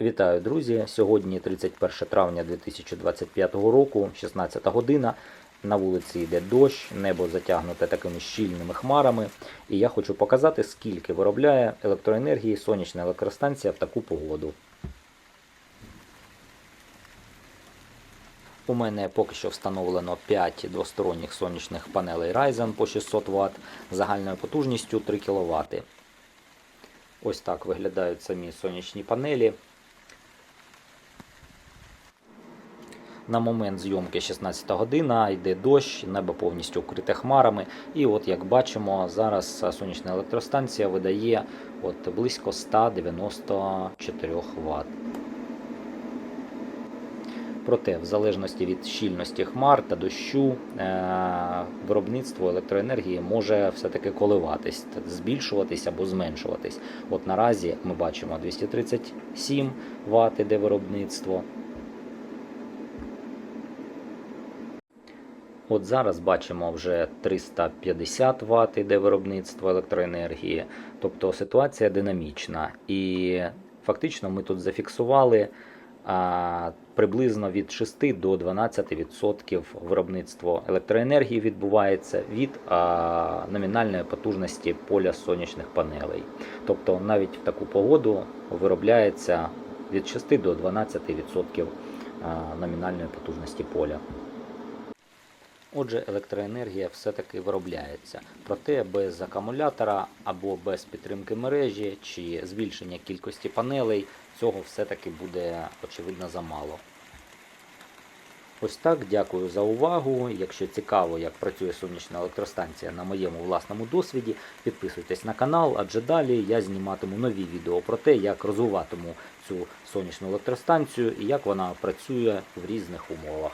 Вітаю, друзі! Сьогодні 31 травня 2025 року, 16 година. На вулиці йде дощ, небо затягнуте такими щільними хмарами. І я хочу показати, скільки виробляє електроенергії сонячна електростанція в таку погоду. У мене поки що встановлено 5 двосторонніх сонячних панелей Ryzen по 600 Вт загальною потужністю 3 кВт. Ось так виглядають самі сонячні панелі. На момент зйомки 16 година йде дощ, небо повністю вкрите хмарами. І от як бачимо, зараз сонячна електростанція видає от близько 194 Вт. Проте, в залежності від щільності хмар та дощу, е- виробництво електроенергії може все-таки коливатись, збільшуватись або зменшуватись. От наразі ми бачимо 237 Вт іде виробництво. От зараз бачимо вже 350 Вт іде виробництво електроенергії, тобто ситуація динамічна. І фактично ми тут зафіксували а, приблизно від 6 до 12% виробництво електроенергії відбувається від а, номінальної потужності поля сонячних панелей. Тобто навіть в таку погоду виробляється від 6 до 12% номінальної потужності поля. Отже, електроенергія все-таки виробляється. Проте без акумулятора або без підтримки мережі чи збільшення кількості панелей цього все-таки буде очевидно замало. Ось так, дякую за увагу. Якщо цікаво, як працює сонячна електростанція на моєму власному досвіді, підписуйтесь на канал, адже далі я зніматиму нові відео про те, як розвиватиму цю сонячну електростанцію і як вона працює в різних умовах.